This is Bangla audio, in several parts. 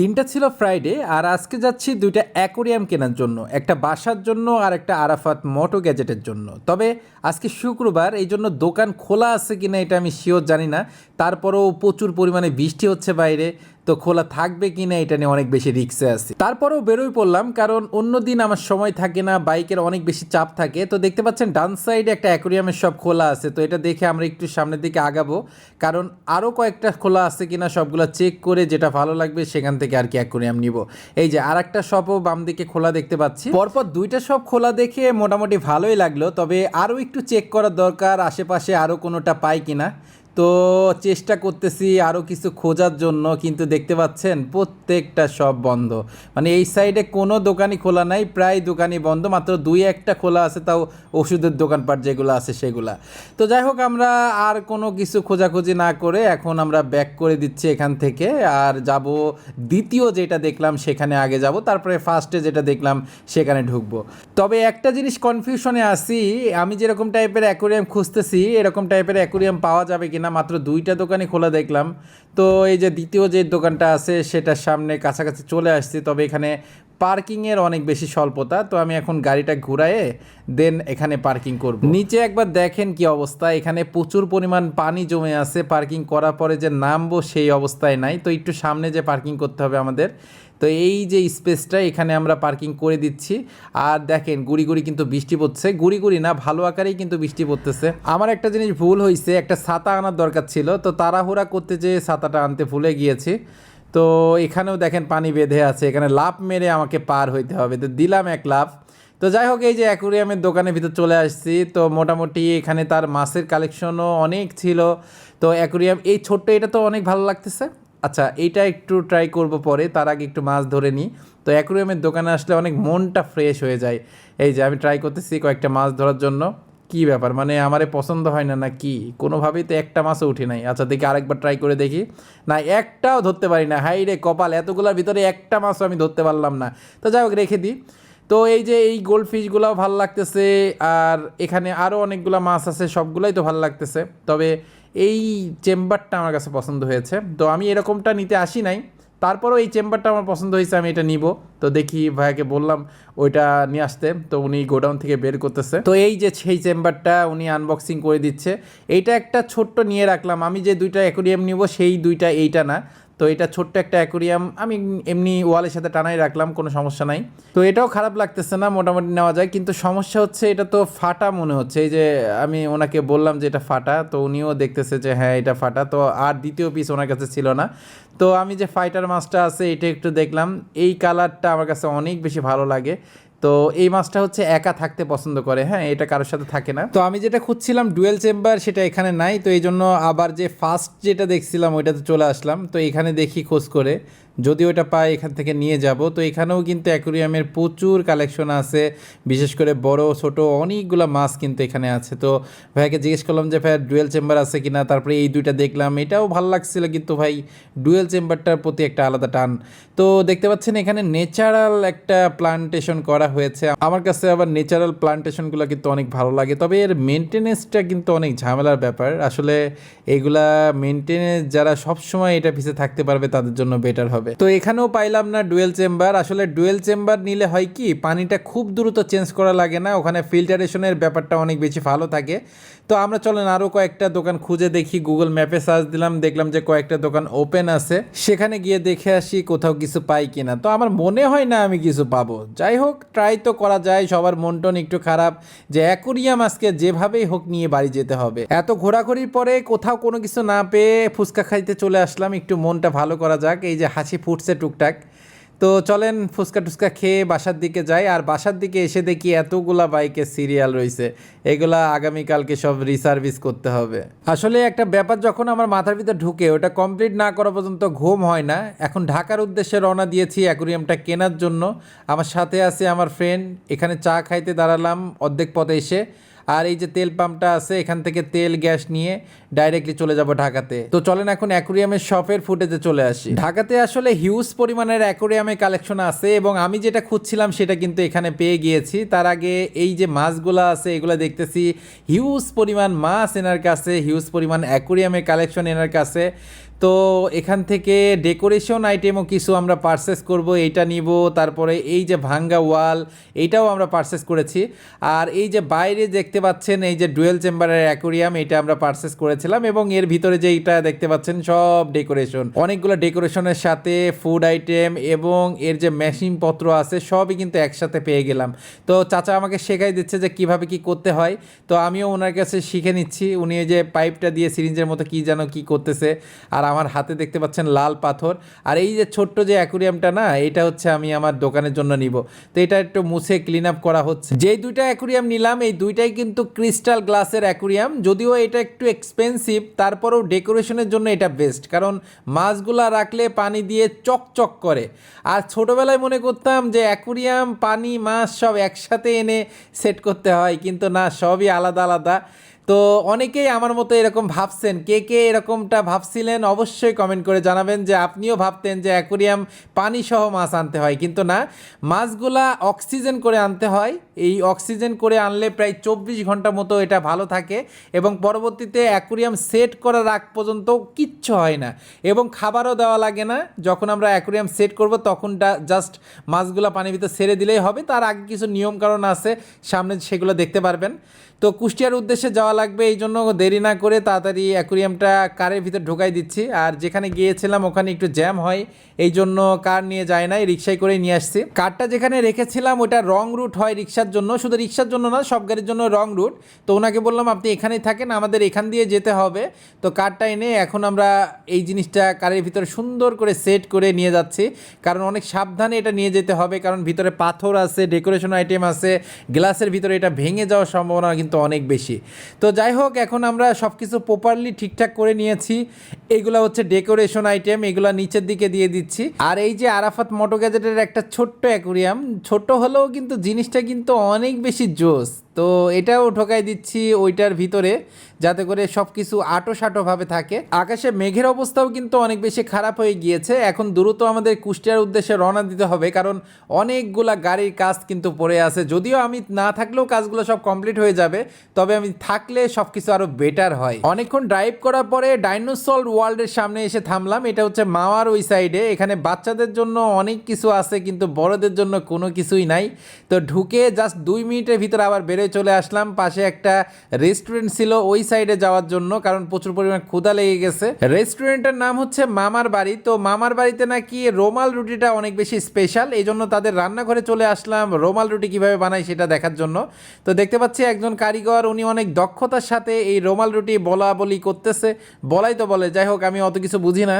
দিনটা ছিল ফ্রাইডে আর আজকে যাচ্ছি দুইটা অ্যাকোরিয়াম কেনার জন্য, একটা বাসার জন্য আর একটা আরাফাত মোটো গ্যাজেটের জন্য। তবে আজকে শুক্রবার, এই জন্য দোকান খোলা আছে কি না এটা আমি শিওর জানি না। তারপরেও প্রচুর পরিমাণে বৃষ্টি হচ্ছে বাইরে। তো খোলা থাকবে কিনা এটা নিয়ে অনেক বেশি রিক্সে আছি। তারপরেও বেরোই পড়লাম, কারণ অন্য দিন আমার সময় থাকে না, বাইকের অনেক বেশি চাপ থাকে। তো দেখতে পাচ্ছেন, ডান সাইডে একটা অ্যাকোরিয়ামের সব খোলা আছে, তো এটা দেখে আমরা একটু সামনের দিকে আগাবো। কারণ আরও কয়েকটা খোলা আছে কিনা, সবগুলো চেক করে যেটা ভালো লাগবে, সেখান থেকে আর কি অ্যাকোরিয়াম নিব। এই যে আর একটা শপও বাম দিকে খোলা দেখতে পাচ্ছি। পরপর দুইটা সব খোলা দেখে মোটামুটি ভালোই লাগল, তবে আরও একটু চেক করার দরকার, আশেপাশে আরও কোনোটা পাই কিনা। তো চেষ্টা করতেছি আরও কিছু খোঁজার জন্য, কিন্তু দেখতে পাচ্ছেন প্রত্যেকটা সব বন্ধ। মানে এই সাইডে কোনো দোকানই খোলা নাই, প্রায় দোকানই বন্ধ, মাত্র দুই একটা খোলা আছে, তাও ওষুধের দোকানপাট যেগুলো আছে সেগুলা। তো যাই হোক, আমরা আর কোনো কিছু খোঁজাখুঁজি না করে এখন আমরা ব্যাক করে দিচ্ছি এখান থেকে, আর যাব দ্বিতীয় যেটা দেখলাম সেখানে আগে যাব, তারপরে ফার্স্টে যেটা দেখলাম সেখানে ঢুকবো। তবে একটা জিনিস কনফিউশনে আসি আমি যেরকম টাইপের অ্যাকোরিয়াম খুঁজতেছি, এরকম টাইপের অ্যাকোরিয়াম পাওয়া যাবে কিনা মাত্র দুইটা দোকানই খোলা দেখলাম। তো এই যে দ্বিতীয় যে দোকানটা আছে, সেটার সামনে কাছাকাছি চলে আসছি। তবে এখানে পার্কিংয়ের অনেক বেশি স্বল্পতা। তো আমি এখন গাড়িটা ঘুরায়ে দেন এখানে পার্কিং করব। নিচে একবার দেখেন কি অবস্থা। এখানে প্রচুর পরিমাণ পানি জমে আছে। পার্কিং করার পরে যে নামবো সেই অবস্থায় নাই। তো একটু সামনে যে পার্কিং করতে হবে আমাদের তো এই যে স্পেসটা এখানে আমরা পার্কিং করে দিচ্ছি। আর দেখেন, গুড়ি গুড়ি কিন্তু বৃষ্টি পড়ছে। গুড়ি গুড়ি না, ভালো আকারেই কিন্তু বৃষ্টি পড়তেছে। আমার একটা জিনিস ভুল হয়েছে একটা ছাতা আনার দরকার ছিল। তো তাড়াহুড়া করতে যেয়ে ছাতাটা আনতে ভুলে গিয়েছি। তো এখানেও দেখেন পানি বেঁধে আছে। এখানে লাভ মেরে আমাকে পার হইতে হবে। তো দিলাম এক লাভ তো যাই হোক, এই যে অ্যাকুরিয়ামের দোকানের ভিতর চলে আসছি। তো মোটামুটি এখানে তার মাছের কালেকশনও অনেক ছিল। তো অ্যাকুরিয়াম, এই ছোট্ট এটা তো অনেক ভালো লাগতেছে। আচ্ছা এইটা একটু ট্রাই করব পরে, তার আগে একটু মাছ ধরে নিই। তো অ্যাকুরিয়ামের দোকানে আসলে অনেক মনটা ফ্রেশ হয়ে যায়। এই যে আমি ট্রাই করতেছি কয়েকটা মাছ ধরার জন্য। কি ব্যাপার? মানে আমারে পছন্দ হয় না না কি? কোনোভাবেই তো একটা মাছও উঠে নাই। আচ্ছা দেখি আরেকবার ট্রাই করে দেখি। না, একটাও ধরতে পারি না। হাই রে কপাল, এতগুলোর ভিতরে একটা মাছও আমি ধরতে পারলাম না। তো যাই হোক, রেখে দিই। তো এই যে এই গোল্ড ফিশগুলোও ভালো লাগতেছে, আর এখানে আরও অনেকগুলো মাছ আছে, সবগুলোই তো ভালো লাগতেছে। তবে এই চেম্বারটা আমার কাছে পছন্দ হয়েছে। তো আমি এরকমটা নিতে আসি নাই। তারপরেও এই চেম্বারটা আমার পছন্দ হয়েছে, আমি এটা নিব। তো দেখি ভাইয়াকে বললাম ওইটা নিয়ে আসতে। তো উনি গোডাউন থেকে বের করতেছে। তো এই যে সেই চেম্বারটা উনি আনবক্সিং করে দিচ্ছে। এইটা একটা ছোট্ট নিয়ে রাখলাম। আমি যে দুইটা অ্যাকোরিয়াম নিব, সেই দুইটা এইটা না। তো এটা ছোট্ট একটা অ্যাকোরিয়াম। আমি এমনি ওয়ালের সাথে টানাই রাখলাম, কোনো সমস্যা নাই। তো এটাও খারাপ লাগতেছে না, মোটামুটি নেওয়া যায়। কিন্তু সমস্যা হচ্ছে, এটা তো ফাটা মনে হচ্ছে। এই যে আমি ওনাকে বললাম যে এটা ফাটা, তো উনিও দেখতেছে যে হ্যাঁ এটা ফাটা। তো আর দ্বিতীয় পিস ওনার কাছে ছিল না। তো আমি যে ফাইটার মাছটা আছে, এটা একটু দেখলাম। এই কালারটা আমার কাছে অনেক বেশি ভালো লাগে। তো এই মাছটা হচ্ছে একা থাকতে পছন্দ করে। হ্যাঁ এটা কারোর সাথে থাকে না। তো আমি যেটা খুঁজছিলাম, ডুয়েল চেম্বার, সেটা এখানে নাই। তো এই জন্য আবার যে ফার্স্ট যেটা দেখছিলাম, ওইটাতে চলে আসলাম। তো এখানে দেখি খোঁজ করে। যদি ওটা পাই, এখান থেকে নিয়ে যাব। তো এখানেও কিন্তু অ্যাকোরিয়ামের প্রচুর কালেকশন আছে। বিশেষ করে বড়, ছোট অনেকগুলো মাছ কিন্তু এখানে আছে। তো ভাইয়াকে জিজ্ঞেস করলাম যে ভাই ডুয়েল চেম্বার আছে কিনা? তারপরে এই দুইটা দেখলাম। এটাও ভালো লাগছিল কিন্তু ভাই, ডুয়েল চেম্বারটার প্রতি একটা আলাদা টান। তো দেখতে পাচ্ছেন এখানে নেচারাল একটা প্লান্টেশন করা হয়েছে। আমার কাছে আবার নেচারাল প্লান্টেশনগুলো কিন্তু অনেক ভালো লাগে। তবে এর মেনটেনেন্সটা কিন্তু অনেক ঝামেলার ব্যাপার। আসলে এগুলা মেনটেনেন্স যারা সবসময় এটা পিছিয়ে থাকতে পারবে, তাদের জন্য বেটার হবে। তো এখানেও পাইলাম না ডুয়েল চেম্বার। আসলে ডুয়েল চেম্বার নিলে হয় কি, পানিটা খুব দ্রুত চেঞ্জ করা লাগে না। ওখানে ফিল্টারেশনের ব্যাপারটা অনেক বেশি ভালো থাকে। তো আমরা চলেন আরও কয়েকটা দোকান খুঁজে দেখি। গুগল ম্যাপে সার্চ দিলাম, দেখলাম যে কয়েকটা দোকান ওপেন আছে। সেখানে গিয়ে দেখে আসি কোথাও কিছু পাই কিনা। তো আমার মনে হয় না আমি কিছু পাবো। যাই হোক ট্রাই তো করা যায়, সবার মন টন একটু খারাপ যে অ্যাকুরিয়াম আজকে যেভাবেই হোক নিয়ে বাড়ি যেতে হবে। এত ঘোরাঘুরির পরে কোথাও কোনো কিছু না পেয়ে ফুচকা খাইতে চলে আসলাম, একটু মনটা ভালো করা যাক, এই যে হাসি ফুটছে টুকটাক। তো চলেন ফুচকা টুচকা খেয়ে বাসার দিকে যাই, আর বাসার দিকে এসে দেখি এতগুলা বাইকের সিরিয়াল রয়েছে। এগুলা আগামীকালকে সব রিসার্ভিস করতে হবে। আসলে একটা ব্যাপার যখন আমার মাথার ভিতর ঢুকে, ওটা কমপ্লিট না করা পর্যন্ত ঘুম হয় না। এখন ঢাকার উদ্দেশ্যে রওনা দিয়েছি অ্যাকুরিয়ামটা কেনার জন্য। আমার সাথে আছে আমার ফ্রেন্ড এখানে চা খাইতে দাঁড়ালাম অর্ধেক পথে এসে। আর এই যে তেল পাম্পটা আছে, এখান থেকে তেল, গ্যাস নিয়ে ডাইরেক্টলি চলে যাব ঢাকাতে। তো চলেন এখন অ্যাকুরিয়ামের শপের ফুটেজে চলে আসি। ঢাকাতে আসলে হিউজ পরিমাণের অ্যাকুরিয়ামের কালেকশন আছে এবং আমি যেটা খুঁজছিলাম সেটা কিন্তু এখানে পেয়ে গিয়েছি। তার আগে এই যে মাছগুলো আছে, এগুলো দেখতেছি। হিউজ পরিমাণ মাছ এনার কাছে হিউজ পরিমাণ অ্যাকুরিয়ামের কালেকশন এনার কাছে। তো এখান থেকে ডেকোরেশন আইটেমও কিছু আমরা পারচেস করব, এইটা নিব, তারপরে এই যে ভাঙ্গা ওয়াল, এইটাও আমরা পারচেস করেছি। আর এই যে বাইরে দেখতে পাচ্ছেন, এই যে ডুয়েল চেম্বারের অ্যাকোরিয়াম, এটা আমরা পারচেস করেছিলাম এবং এর ভিতরে যে এটা দেখতে পাচ্ছেন, সব ডেকোরেশন অনেকগুলো ডেকোরেশনের সাথে ফুড আইটেম এবং এর যে মেশিন পত্র আছে, সবই কিন্তু একসাথে পেয়ে গেলাম। তো চাচা আমাকে শেখাই দিচ্ছে যে কীভাবে কি করতে হয়। তো আমিও ওনার কাছে শিখে নিচ্ছি, উনি যে পাইপটা দিয়ে সিরিঞ্জের মতো কি যেন কি করতেছে। আর আমার হাতে দেখতে পাচ্ছেন লাল পাথর। আর এই যে ছোট্ট যে অ্যাকুরিয়ামটা না, এটা হচ্ছে আমি আমার দোকানের জন্য নিব। তো এটা একটু মুছে ক্লিন আপ করা হচ্ছে। যেই দুইটা অ্যাকুরিয়াম নিলাম, এই দুইটাই কিন্তু ক্রিস্টাল গ্লাসের অ্যাকুরিয়াম। যদিও এটা একটু এক্সপেন্সিভ তারপরেও ডেকোরেশনের জন্য এটা বেস্ট কারণ মাছগুলা রাখলে পানি দিয়ে চকচক করে। আর ছোটোবেলায় মনে করতাম যে অ্যাকুরিয়াম, পানি, মাছ সব একসাথে এনে সেট করতে হয়। কিন্তু না, সবই আলাদা আলাদা। তো অনেকেই আমার মতো এরকম ভাবছেন, কে কে এরকমটা ভাবছিলেন অবশ্যই কমেন্ট করে জানাবেন যে আপনিও ভাবতেন যে অ্যাকোরিয়াম পানিসহ মাছ আনতে হয়, কিন্তু না, মাছগুলা অক্সিজেন করে আনতে হয় এই অক্সিজেন করে আনলে প্রায় চব্বিশ ঘণ্টা মতো এটা ভালো থাকে এবং পরবর্তীতে অ্যাকুরিয়াম সেট করার আগ পর্যন্ত কিচ্ছু হয় না এবং খাবারও দেওয়া লাগে না। যখন আমরা অ্যাকুরিয়াম সেট করব তখন জাস্ট মাছগুলো পানির ভিতরে সেরে দিলেই হবে। তার আগে কিছু নিয়মকানুন আছে, সামনে সেগুলো দেখতে পারবেন। তো কুষ্টিয়ার উদ্দেশ্যে যাওয়া লাগবে, এই জন্য দেরি না করে তাড়াতাড়ি অ্যাকুরিয়ামটা কারের ভিতর ঢোকাই দিচ্ছি। আর যেখানে গিয়েছিলাম ওখানে একটু জ্যাম হয়, এই জন্য কার নিয়ে যায় নাই, রিক্সায় করে নিয়ে আসছি। কারটা যেখানে রেখেছিলাম ওটা রং রুট হয় রিক্সার জন্য, শুধু রিক্সার জন্য না, সব গাড়ির জন্য রং রুট তো ওনাকে বললাম, আপনি এখানেই থাকেন, আমাদের এখান দিয়ে যেতে হবে। তো কারটা এনে এখন আমরা এই জিনিসটা কারের ভিতরে সুন্দর করে সেট করে নিয়ে যাচ্ছি। কারণ অনেক সাবধানে এটা নিয়ে যেতে হবে, কারণ ভিতরে পাথর আছে ডেকোরেশন আইটেম আছে গ্লাসের ভিতরে এটা ভেঙে যাওয়ার সম্ভাবনা কিন্তু অনেক বেশি। তো যাই হোক, এখন আমরা সব কিছু প্রপারলি ঠিকঠাক করে নিয়েছি। এগুলো হচ্ছে ডেকোরেশন আইটেম এগুলো নিচের দিকে দিয়ে দিচ্ছি। আর এই যে আরাফাত মোটো গ্যাজেটের একটা ছোট্ট অ্যাকুরিয়াম ছোট হলেও কিন্তু জিনিসটা কিন্তু অনেক বেশি জোস তো এটাও ঢোকাই দিচ্ছি ওইটার ভিতরে, যাতে করে সব কিছু আটো সাটোভাবে থাকে। আকাশে মেঘের অবস্থাও কিন্তু অনেক বেশি খারাপ হয়ে গিয়েছে। এখন দ্রুত আমাদের কুষ্টিয়ার উদ্দেশ্যে রওনা দিতে হবে, কারণ অনেকগুলা গাড়ির কাজ কিন্তু পড়ে আছে। যদিও আমি না থাকলেও কাজগুলো সব কমপ্লিট হয়ে যাবে, তবে আমি থাকলে সব কিছু আরও বেটার হয়। অনেকক্ষণ ড্রাইভ করার পরে ডাইনোসল ওয়ার্ল্ডের সামনে এসে থামলাম। এটা হচ্ছে মাওয়ার ওই সাইডে। এখানে বাচ্চাদের জন্য অনেক কিছু আছে, কিন্তু বড়দের জন্য কোনো কিছুই নাই। তো ঢুকে জাস্ট দুই মিনিটের ভিতরে আবার বেরোয় চলে আসলাম। পাশে একটা রেস্টুরেন্ট ছিল ওই সাইডে যাওয়ার জন্য, কারণ প্রচুর পরিমাণ ক্ষুদা লেগে গেছে। রেস্টুরেন্টের নাম হচ্ছে মামার বাড়ি। তো মামার বাড়িতে নাকি রোমাল রুটিটা অনেক বেশি স্পেশাল এই জন্য তাদের রান্নাঘরে চলে আসলাম রোমাল রুটি কীভাবে বানায় সেটা দেখার জন্য। তো দেখতে পাচ্ছি একজন কারিগর, উনি অনেক দক্ষতার সাথে এই রোমাল রুটি বলা বলি করতেছে। বলাই তো বলে, যাই হোক, আমি অত কিছু বুঝি না।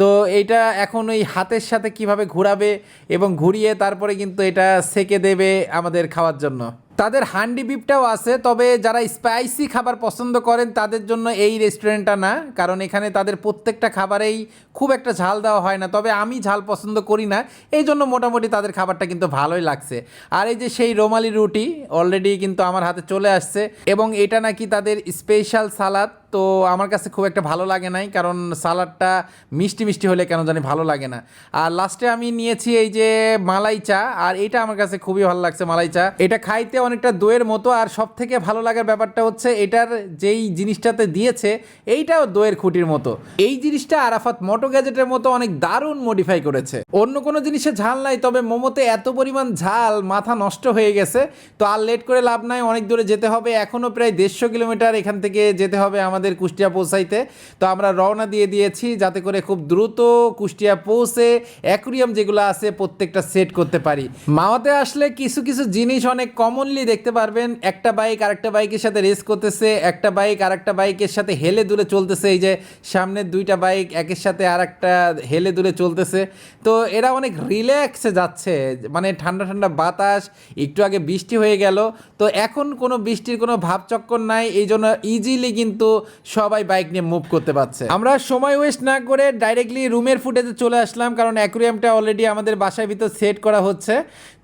তো এইটা এখন ওই হাতের সাথে কীভাবে ঘোরাবে এবং ঘুরিয়ে তারপরে কিন্তু এটা সেকে দেবে আমাদের খাওয়ার জন্য। তাদের হান্ডি বিপটাও আছে, তবে যারা স্পাইসি খাবার পছন্দ করেন, তাদের জন্য এই রেস্টুরেন্টটা না। কারণ এখানে তাদের প্রত্যেকটা খাবারেই খুব একটা ঝাল দেওয়া হয় না, তবে আমি ঝাল পছন্দ করি না। এই জন্য মোটামুটি তাদের খাবারটা কিন্তু ভালোই লাগছে। আর এই যে সেই রোমালি রুটি অলরেডি কিন্তু আমার হাতে চলে আসছে, এবং এটা নাকি তাদের স্পেশাল সালাদ তো আমার কাছে খুব একটা ভালো লাগে নাই, কারণ সালাডটা মিষ্টি মিষ্টি হলে কেন জানি ভালো লাগে না। আর লাস্টে আমি নিয়েছি এই যে মালাই চা, আর এটা আমার কাছে খুবই ভালো লাগছে মালাই চা। এটা খাইতে অনেকটা দইয়ের মতো, আর সব থেকে ভালো লাগার ব্যাপারটা হচ্ছে এটার যেই জিনিসটাতে দিয়েছে, এইটাও দইয়ের খুঁটির মতো। এই জিনিসটা আরাফাত মোটো গ্যাজেটের মতো অনেক দারুণ মডিফাই করেছে। অন্য কোনো জিনিসে ঝাল নাই, তবে মোমোতে এত পরিমাণ ঝাল, মাথা নষ্ট হয়ে গেছে, তো আর লেট করে লাভ নাই, অনেক দূরে যেতে হবে এখনও প্রায় দেড়শো কিলোমিটার এখান থেকে যেতে হবে আমাদের কুষ্টিয়া পৌঁছাইতে। তো আমরা রওনা দিয়ে দিয়েছি, যাতে করে খুব দ্রুত কুষ্টিয়া পৌঁছে অ্যাকুরিয়াম যেগুলো আছে প্রত্যেকটা সেট করতে পারি। মাওয়াতে আসলে কিছু কিছু জিনিস অনেক কমনলি দেখতে পারবেন একটা বাইক আরেকটা বাইকের সাথে রেস করতেছে, একটা বাইক আরেকটা বাইকের সাথে হেলে দূরে চলতেছে, এই যে সামনের দুইটা বাইক একের সাথে আর একটা হেলে দূরে চলতেছে। তো এরা অনেক রিল্যাক্সে যাচ্ছে মানে ঠান্ডা ঠান্ডা বাতাস, একটু আগে বৃষ্টি হয়ে গেল। তো এখন কোনো বৃষ্টির কোনো ভাবচক্কর নাই, এই জন্য ইজিলি কিন্তু সবাই বাইক নিয়ে মুভ করতে পারছে। আমরা সময় ওয়েস্ট না করে ডাইরেক্টলি রুমের ফুটেজে চলে আসলাম, কারণ অ্যাকুরিয়ামটা অলরেডি আমাদের বাসার ভিতর সেট করা হচ্ছে।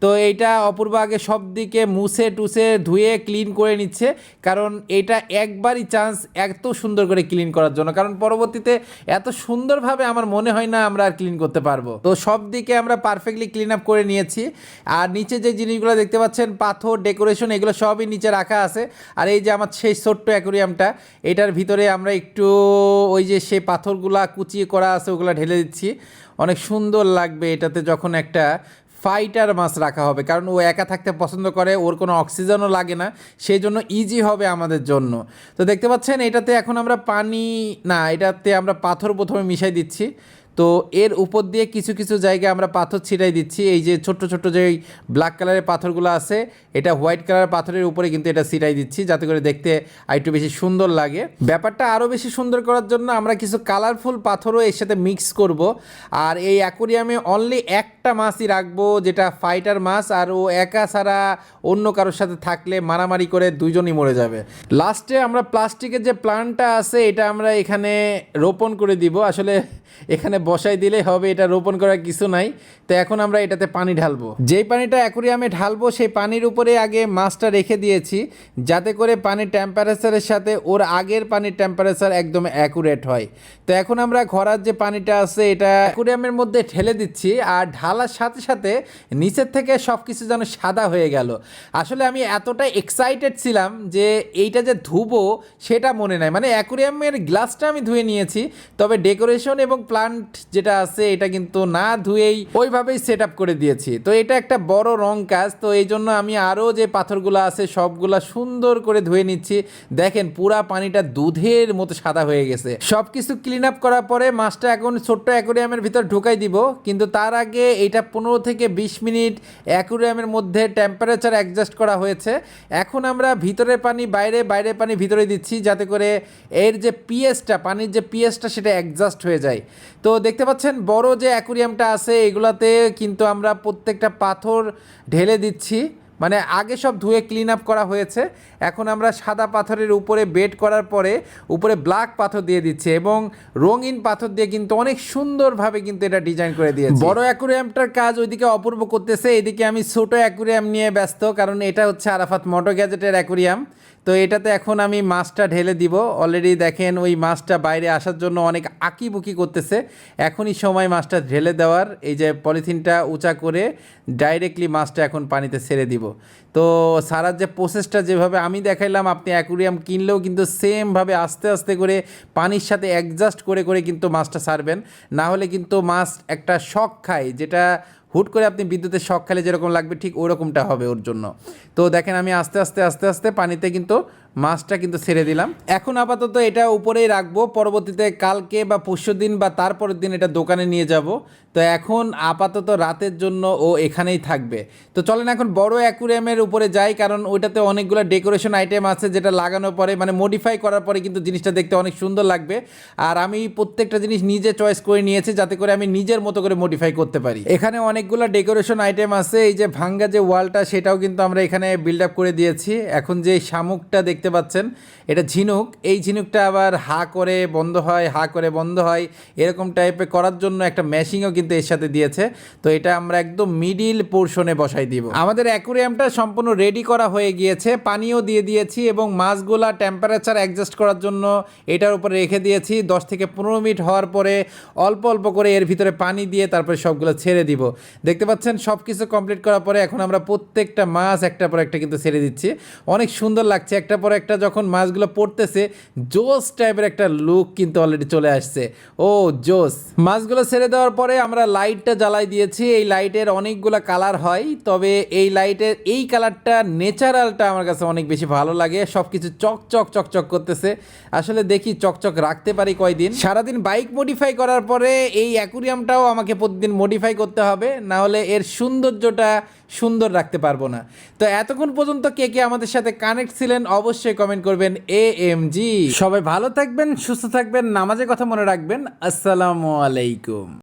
তো এইটা অপূর্ব আগে সব দিকে মুছে মুছে টুসে ধুয়ে ক্লিন করে নিচ্ছে। কারণ এটা একবারই চান্স এত সুন্দর করে ক্লিন করার জন্য। কারণ পরবর্তীতে এত সুন্দরভাবে আমার মনে হয় না আমরা আর ক্লিন করতে পারব। তো সব দিকে আমরা পারফেক্টলি ক্লিন আপ করে নিয়েছি। আর নিচে যে জিনিসগুলো দেখতে পাচ্ছেন, পাথর ডেকোরেশন এগুলো সবই নিচে রাখা আছে। আর এই যে আমার সেই ছোট্ট অ্যাকোরিয়ামটা এটার ভিতরে আমরা একটু ওই যে সেই পাথরগুলা কুচিয়ে করা আছে, ওগুলো ঢেলে দিচ্ছি। অনেক সুন্দর লাগবে এটাতে যখন একটা ফাইটার মাছ রাখা হবে, কারণ ও একা থাকতে পছন্দ করে, ওর কোনো অক্সিজেনও লাগে না, সেই জন্য ইজি হবে আমাদের জন্য। তো দেখতে পাচ্ছেন, এটাতে এখন আমরা পানি, না, এটাতে আমরা পাথর প্রথমে মিশাই দিচ্ছি। তো এর উপর দিয়ে কিছু কিছু জায়গায় আমরা পাথর ছিটাই দিচ্ছি। এই যে ছোট্ট ছোট্ট যে ব্ল্যাক কালারের পাথরগুলো আছে, এটা হোয়াইট কালারের পাথরের উপরে কিন্তু এটা ছিটাই দিচ্ছি যাতে করে দেখতে আরেকটু বেশি সুন্দর লাগে। ব্যাপারটা আরও বেশি সুন্দর করার জন্য আমরা কিছু কালারফুল পাথরও এর সাথে মিক্স করব। আর এই অ্যাকোরিয়ামে অনলি একটা মাছই রাখব, যেটা ফাইটার মাছ, আর ও একা ছাড়া অন্য কারোর সাথে থাকলে মারামারি করে দুইজনই মরে যাবে। লাস্টে আমরা প্লাস্টিকের যে প্লান্টটা আছে, এটা আমরা এখানে রোপণ করে দিব। আসলে এখানে বসাই দিলেই হবে, এটা রোপণ করার কিছু নাই। তো এখন আমরা এটাতে পানি ঢালবো। যেই পানিটা অ্যাকুরিয়ামে ঢালবো, সেই পানির উপরে আগে মাছটা রেখে দিয়েছি, যাতে করে পানির টেম্পারেচারের সাথে ওর আগের পানির টেম্পারেচার একদম অ্যাকুরেট হয়। তো এখন আমরা ঘরার যে পানিটা আছে, এটা অ্যাকুরিয়ামের মধ্যে ঢেলে দিচ্ছি, আর ঢালার সাথে সাথে নিচের থেকে সব কিছু যেন সাদা হয়ে গেল। আসলে আমি এতটা এক্সাইটেড ছিলাম যে এইটা যে ধুবো, সেটা মনে নাই। মানে অ্যাকুরিয়ামের গ্লাসটা আমি ধুয়ে নিয়েছি, তবে ডেকোরেশন এবং প্লান্ট যেটা আছে, এটা কিন্তু না ধুয়েই ওইভাবেই সেট করে দিয়েছি। তো এটা একটা বড় রং কাজ, তো এই জন্য আমি আরও যে পাথরগুলো আছে, সবগুলা সুন্দর করে ধুয়ে নিচ্ছি। দেখেন, পুরা পানিটা দুধের মতো সাদা হয়ে গেছে। সব কিছু ক্লিন আপ করার পরে মাছটা এখন ছোট্ট অ্যাকোরিয়ামের ভিতর ঢুকাই দিব, কিন্তু তার আগে এটা পনেরো থেকে বিশ মিনিট অ্যাকোরিয়ামের মধ্যে টেম্পারেচার অ্যাডজাস্ট করা হয়েছে। এখন আমরা ভিতরে পানি, বাইরে বাইরে পানি ভিতরে দিচ্ছি, যাতে করে এর যে পিএসটা পানির যে পিএসটা সেটা অ্যাডজাস্ট হয়ে যায়। তো দেখতে পাচ্ছেন বড় যে অ্যাকুরিয়ামটা আছে, এগুলাতে কিন্তু আমরা প্রত্যেকটা পাথর ঢেলে দিচ্ছি। মানে আগে সব ধুয়ে ক্লিন আপ করা হয়েছে। এখন আমরা সাদা পাথরের উপরে বেড করার পরে উপরে ব্ল্যাক পাথর দিয়ে দিচ্ছে এবং রঙিন পাথর দিয়ে কিন্তু অনেক সুন্দরভাবে কিন্তু এটা ডিজাইন করে দিয়েছে। বড় অ্যাকুরিয়ামটার কাজ ওইদিকে অপূর্ব করতেছে, এদিকে আমি ছোট অ্যাকুরিয়াম নিয়ে ব্যস্ত, কারণ এটা হচ্ছে আরাফাত মোটো গ্যাজেটের অ্যাকুরিয়াম। তো এটাতে এখন আমি মাছটা ঢেলে দিব। অলরেডি দেখেন ওই মাছটা বাইরে আসার জন্য অনেক আঁকিবুকি করতেছে। এখনই সময় মাছটা ঢেলে দেওয়ার। এই যে পলিথিনটা উঁচা করে ডাইরেক্টলি মাছটা এখন পানিতে ছেড়ে দিব। তো সারার যে প্রসেসটা যেভাবে আমি দেখাইলাম, আপনি অ্যাকুরিয়াম কিনলেও কিন্তু সেমভাবে আস্তে আস্তে করে পানির সাথে অ্যাডজাস্ট করে করে কিন্তু মাছটা ছাড়বেন না হলে কিন্তু মাছ একটা শখ খায়, যেটা হুট করে আপনি বিদ্যুতের শখ খেলে যেরকম লাগবে ঠিক ওই রকমটা হবে ওর জন্য। তো দেখেন আমি আস্তে আস্তে আস্তে আস্তে পানিতে কিন্তু মাছটা কিন্তু ছেড়ে দিলাম। এখন আপাতত এটা উপরেই রাখব, পরবর্তীতে কালকে বা পরশু দিন বা তারপরের দিন এটা দোকানে নিয়ে যাব। তো এখন আপাতত রাতের জন্য ও এখানেই থাকবে। তো চলেন এখন বড় অ্যাকুরিয়ামের উপরে যাই, কারণ ওইটাতে অনেকগুলো ডেকোরেশন আইটেম আছে যেটা লাগানোর পরে মানে মডিফাই করার পরে কিন্তু জিনিসটা দেখতে অনেক সুন্দর লাগবে। আর আমি প্রত্যেকটা জিনিস নিজে চয়েস করে নিয়েছি যাতে করে আমি নিজের মতো করে মডিফাই করতে পারি। এখানে অনেকগুলো ডেকোরেশন আইটেম আছে, এই যে ভাঙ্গা যে ওয়ালটা সেটাও কিন্তু আমরা এখানে বিল্ড আপ করে দিয়েছি। এখন যে শামুকটা দেখতে পাচ্ছেন, এটা ঝিনুক। এই ঝিনুকটা আবার হা করে বন্ধ হয়, হা করে বন্ধ হয়, এরকম টাইপের করার জন্য একটা মেশিনও কিন্তু এর সাথে দিয়েছে। তো এটা আমরা একদম মিডিল পোর্শনে বসাই দিব। আমাদের অ্যাকুরিয়ামটা সম্পূর্ণ রেডি করা হয়ে গিয়েছে। পানিও দিয়ে দিয়েছি এবং মাছগুলা টেম্পারেচার অ্যাডজাস্ট করার জন্য এটার উপরে রেখে দিয়েছি। দশ থেকে পনেরো মিনিট হওয়ার পরে অল্প অল্প করে এর ভিতরে পানি দিয়ে তারপরে সবগুলো ছেড়ে দিব। দেখতে পাচ্ছেন সব কিছু কমপ্লিট করার পরে এখন আমরা প্রত্যেকটা মাছ একটা পর একটা কিন্তু ছেড়ে দিচ্ছি। অনেক সুন্দর লাগছে। একটা পর একটা যখন মাছগুলো পড়তেছে, জোস টাইপের একটা লুক কিন্তু অলরেডি চলে আসছে। ও, জোস। মাছগুলো ছেড়ে দেওয়ার পরে আমরা লাইটটা জ্বালাই দিয়েছি, এই লাইটের অনেকগুলো কালার হয়, তবে এই লাইটের, এই কালারটা নেচারালটা আমার কাছে অনেক বেশি ভালো লাগে সব কিছু চক চক চক চক করতেছে। আসলে দেখি চকচক রাখতে পারি কয়দিন। সারাদিন বাইক মডিফাই করার পরে এই অ্যাকুরিয়ামটাও আমাকে প্রতিদিন মডিফাই করতে হবে, না হলে এর সৌন্দর্যটা সুন্দর রাখতে পারব না। তো এতক্ষণ পর্যন্ত কে কে আমাদের সাথে কানেক্ট ছিলেন, অবশ্যই কমেন্ট করবেন এ এম জি সবাই ভালো থাকবেন, সুস্থ থাকবেন, নামাজের কথা মনে রাখবেন। আসসালামু আলাইকুম।